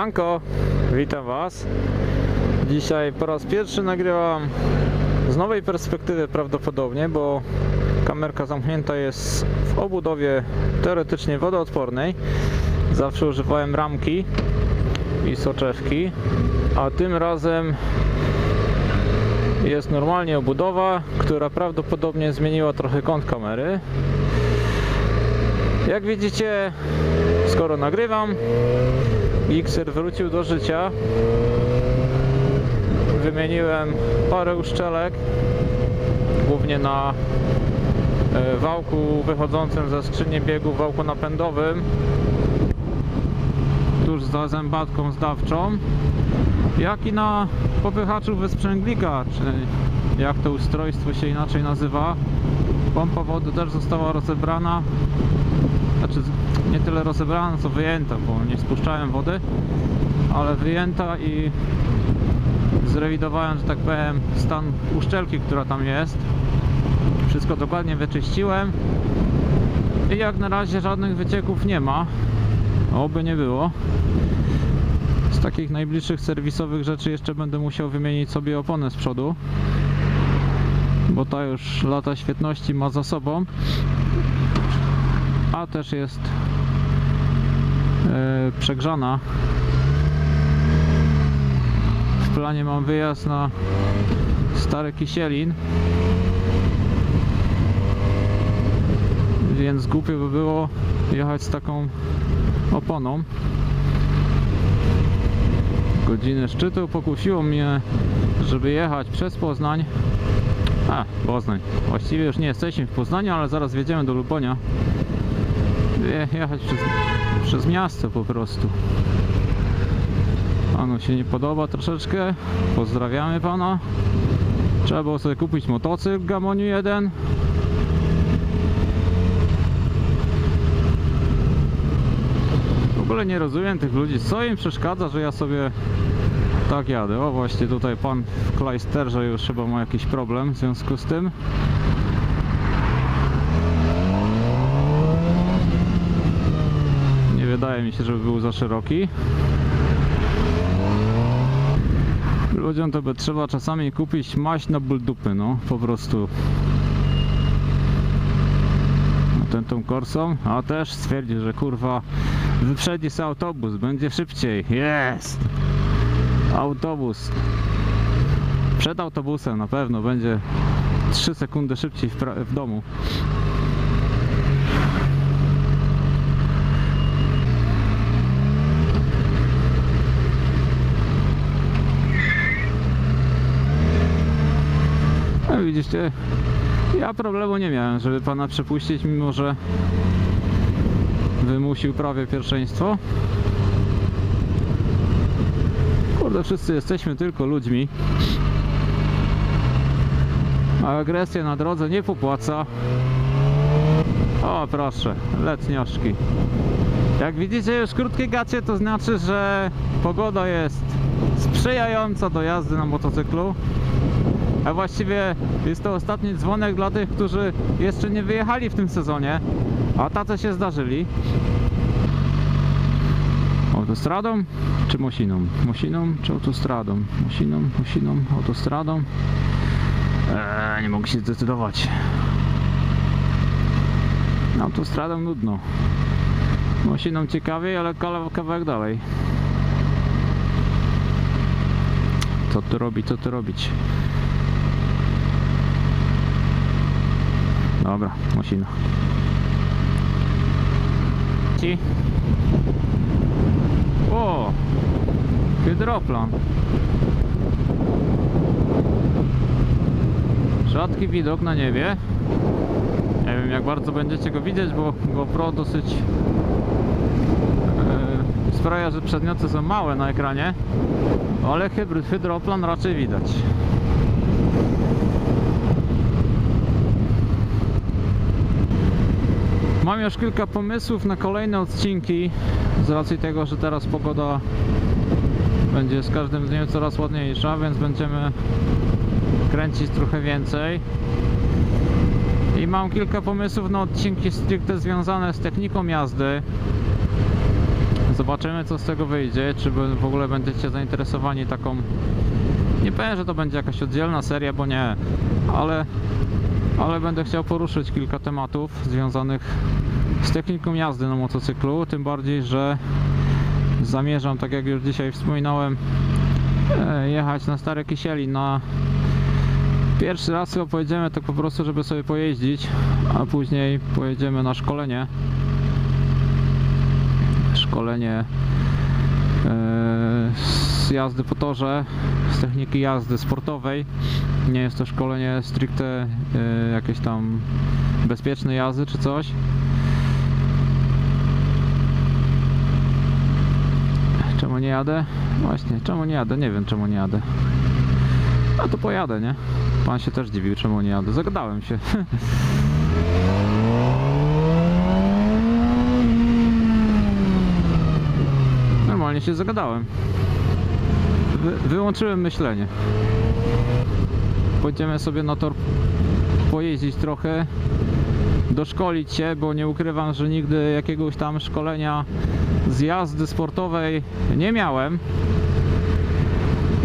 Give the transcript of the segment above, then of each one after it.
Siemanko, witam Was. Dzisiaj po raz pierwszy nagrywam z nowej perspektywy prawdopodobnie, bo kamerka zamknięta jest w obudowie teoretycznie wodoodpornej. Zawsze używałem ramki i soczewki, a tym razem jest normalnie obudowa, która prawdopodobnie zmieniła trochę kąt kamery. Jak widzicie, skoro nagrywam, Gixer wrócił do życia. Wymieniłem parę uszczelek, głównie na e, wałku wychodzącym ze skrzyni biegu, wałku napędowym, tuż za zębatką zdawczą, jak i na popychaczu wysprzęglika, czy jak to ustrojstwo się inaczej nazywa. Pompa wody też została rozebrana, znaczy nie tyle rozebrana, co wyjęta, bo nie spuszczałem wody, ale wyjęta i zrewidowałem, że tak powiem, stan uszczelki, która tam jest. Wszystko dokładnie wyczyściłem i jak na razie żadnych wycieków nie ma. Oby nie było. Z takich najbliższych serwisowych rzeczy jeszcze będę musiał wymienić sobie oponę z przodu, bo ta już lata świetności ma za sobą a też jest przegrzana. W planie mam wyjazd na Stary Kisielin. Więc głupio by było jechać z taką oponą. Godziny szczytu pokusiło mnie, żeby jechać przez Poznań. A, Poznań. Właściwie już nie jesteśmy w Poznaniu, ale zaraz wjedziemy do Lubonia jechać przez, przez miasto po prostu. Panu się nie podoba troszeczkę. Pozdrawiamy pana. Trzeba było sobie kupić motocykl Gamoniu 1. W ogóle nie rozumiem tych ludzi. Co im przeszkadza, że ja sobie tak jadę? O właśnie tutaj pan w klajsterze już chyba ma jakiś problem w związku z tym. Nie wydaje mi się, żeby był za szeroki. Ludziom to by trzeba czasami kupić maść na ból dupy, no po prostu. Ten tą korsą, a też stwierdził, że kurwa wyprzedzi sobie autobus, będzie szybciej. Jest! Autobus. Przed autobusem na pewno będzie 3 sekundy szybciej w, w domu. Widzicie, ja problemu nie miałem, żeby pana przepuścić, mimo że wymusił prawie pierwszeństwo. Kurde, wszyscy jesteśmy tylko ludźmi. A agresja na drodze nie popłaca. O, proszę, letnioszki. Jak widzicie już krótkie gacie, to znaczy, że pogoda jest sprzyjająca do jazdy na motocyklu. A właściwie jest to ostatni dzwonek dla tych, którzy jeszcze nie wyjechali w tym sezonie, a tacy się zdarzyli. Autostradą czy Mosiną? Mosiną czy autostradą? Mosiną, Mosiną, autostradą? Eee, nie mogę się zdecydować. Autostradą nudno. Mosiną ciekawiej, ale kawa- kawałek dalej. Co tu robić, co tu robić? Dobra, Mosina. Ci. O! Hydroplan. Rzadki widok na niebie. Nie wiem jak bardzo będziecie go widzieć, bo GoPro dosyć e, sprawia, że przedmioty są małe na ekranie, ale hydroplan raczej widać. Mam już kilka pomysłów na kolejne odcinki z racji tego, że teraz pogoda będzie z każdym dniem coraz ładniejsza, więc będziemy kręcić trochę więcej. I mam kilka pomysłów na odcinki stricte związane z techniką jazdy. Zobaczymy co z tego wyjdzie, czy w ogóle będziecie zainteresowani taką... Nie powiem, że to będzie jakaś oddzielna seria, bo nie, ale, ale będę chciał poruszyć kilka tematów związanych z techniką jazdy na motocyklu, tym bardziej, że zamierzam, tak jak już dzisiaj wspominałem, e, jechać na Stare Kisieli na pierwszy raz chyba pojedziemy tak po prostu, żeby sobie pojeździć, a później pojedziemy na szkolenie szkolenie e, z jazdy po torze, z techniki jazdy sportowej. Nie jest to szkolenie stricte e, jakieś tam bezpiecznej jazdy czy coś. Czemu nie jadę? Właśnie, czemu nie jadę? Nie wiem czemu nie jadę. A to pojadę, nie? Pan się też dziwił, czemu nie jadę. Zagadałem się. Normalnie się zagadałem. Wy, wyłączyłem myślenie. Pójdziemy sobie na tor pojeździć trochę, doszkolić się, bo nie ukrywam, że nigdy jakiegoś tam szkolenia z jazdy sportowej nie miałem.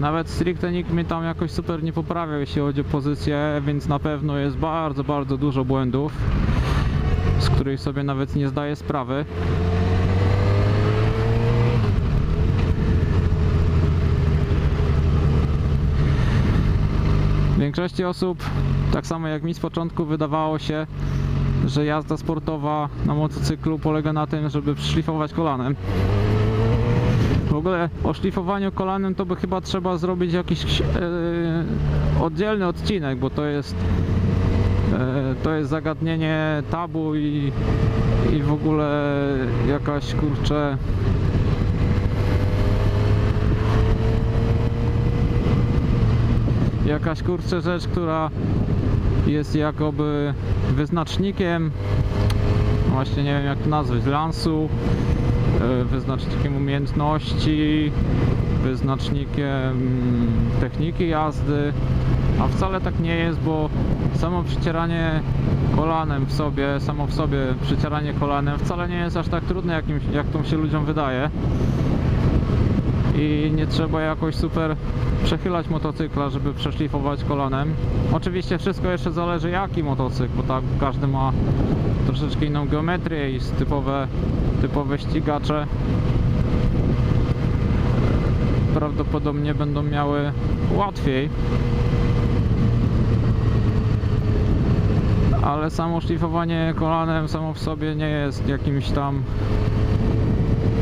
Nawet stricte nikt mnie tam jakoś super nie poprawiał, jeśli chodzi o pozycję, więc na pewno jest bardzo, bardzo dużo błędów, z których sobie nawet nie zdaję sprawy. Większości osób, tak samo jak mi z początku, wydawało się, że jazda sportowa na motocyklu polega na tym, żeby szlifować kolanem. W ogóle o szlifowaniu kolanem to by chyba trzeba zrobić jakiś e, oddzielny odcinek, bo to jest e, to jest zagadnienie tabu i, i w ogóle jakaś kurczę jakaś kurczę rzecz, która jest jakoby wyznacznikiem właśnie nie wiem jak to nazwać, lansu e, wyznacznikiem umiejętności wyznacznikiem techniki jazdy a wcale tak nie jest, bo samo przycieranie kolanem w sobie, samo w sobie przycieranie kolanem wcale nie jest aż tak trudne jak, im- jak to się ludziom wydaje i nie trzeba jakoś super przechylać motocykla, żeby przeszlifować kolanem. Oczywiście wszystko jeszcze zależy jaki motocykl, bo tak każdy ma troszeczkę inną geometrię i typowe, typowe ścigacze prawdopodobnie będą miały łatwiej. Ale samo szlifowanie kolanem samo w sobie nie jest jakimś tam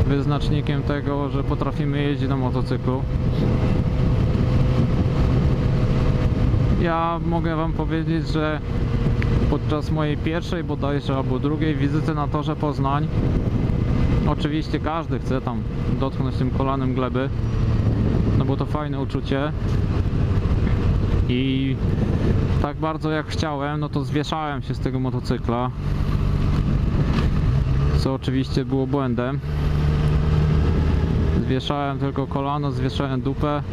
wyznacznikiem tego, że potrafimy jeździć na motocyklu. Ja mogę Wam powiedzieć, że podczas mojej pierwszej bodajże albo drugiej wizyty na torze Poznań oczywiście każdy chce tam dotknąć tym kolanem gleby no bo to fajne uczucie i tak bardzo jak chciałem, no to zwieszałem się z tego motocykla co oczywiście było błędem zwieszałem tylko kolano, zwieszałem dupę.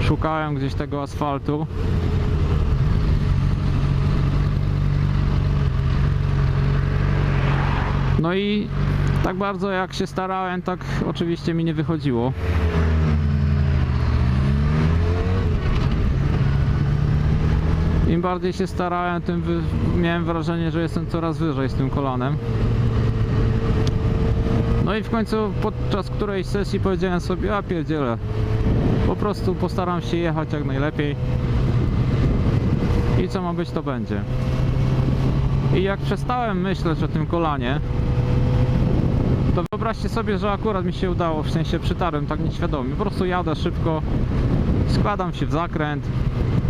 Szukałem gdzieś tego asfaltu. No i tak bardzo jak się starałem, tak oczywiście mi nie wychodziło. Im bardziej się starałem, tym miałem wrażenie, że jestem coraz wyżej z tym kolanem. No i w końcu podczas którejś sesji powiedziałem sobie, a pierdzielę, po prostu postaram się jechać jak najlepiej i co ma być to będzie. I jak przestałem myśleć o tym kolanie, to wyobraźcie sobie, że akurat mi się udało, w sensie przytarłem tak nieświadomie, po prostu jadę szybko, składam się w zakręt,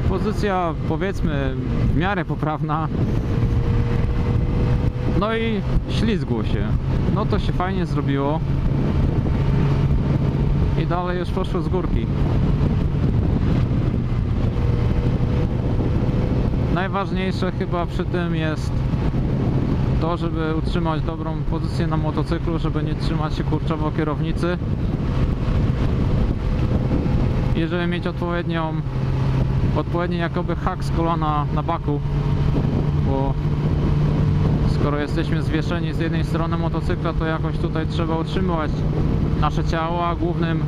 pozycja powiedzmy w miarę poprawna. No i ślizgło się. No to się fajnie zrobiło. I dalej już poszło z górki. Najważniejsze chyba przy tym jest to, żeby utrzymać dobrą pozycję na motocyklu, żeby nie trzymać się kurczowo kierownicy. I żeby mieć odpowiednią odpowiedni jakoby hak z kolana na baku, bo skoro jesteśmy zwieszeni z jednej strony motocykla, to jakoś tutaj trzeba utrzymywać nasze ciało, a głównym,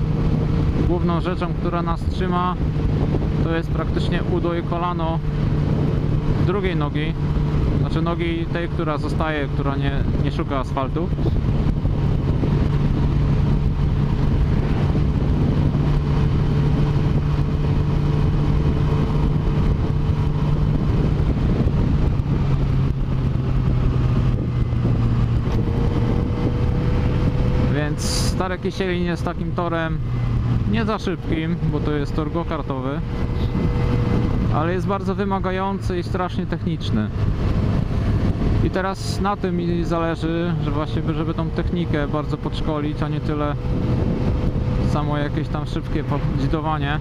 główną rzeczą, która nas trzyma, to jest praktycznie udo i kolano drugiej nogi, znaczy nogi tej, która zostaje, która nie, nie szuka asfaltu. Więc Stare Kisielin jest takim torem nie za szybkim, bo to jest tor go-kartowy, ale jest bardzo wymagający i strasznie techniczny. I teraz na tym mi zależy, że właśnie żeby tą technikę bardzo podszkolić, a nie tyle samo jakieś tam szybkie poddzidowanie.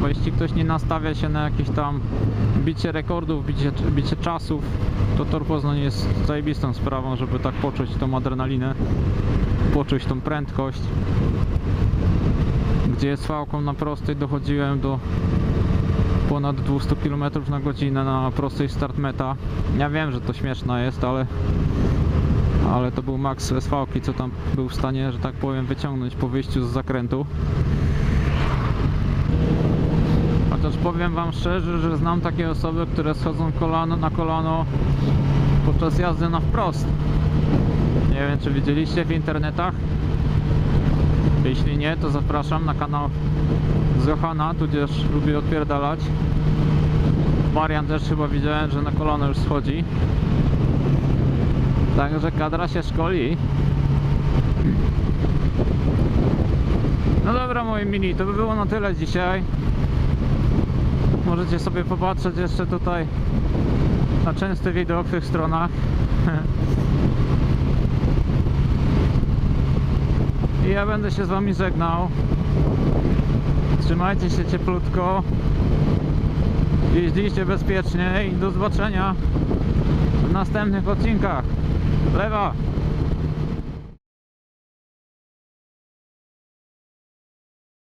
Bo jeśli ktoś nie nastawia się na jakieś tam bicie rekordów, bicie, bicie czasów, to tor Poznań jest zajebistą sprawą, żeby tak poczuć tą adrenalinę, poczuć tą prędkość. Gdzie z fałką na prostej dochodziłem do ponad 200 km na godzinę na prostej start meta. Ja wiem, że to śmieszne jest, ale ale to był max SV, co tam był w stanie, że tak powiem, wyciągnąć po wyjściu z zakrętu. Chociaż powiem Wam szczerze, że znam takie osoby, które schodzą kolano na kolano podczas jazdy na wprost. Nie wiem, czy widzieliście w internetach. Jeśli nie, to zapraszam na kanał z Johana, tudzież lubię odpierdalać. Marian też chyba widziałem, że na kolano już schodzi. Także kadra się szkoli. No dobra moi mini, to by było na tyle dzisiaj. Możecie sobie popatrzeć jeszcze tutaj na częsty widok w tych stronach. I ja będę się z wami żegnał. Trzymajcie się cieplutko. Jeździcie bezpiecznie i do zobaczenia w następnych odcinkach. Lewa!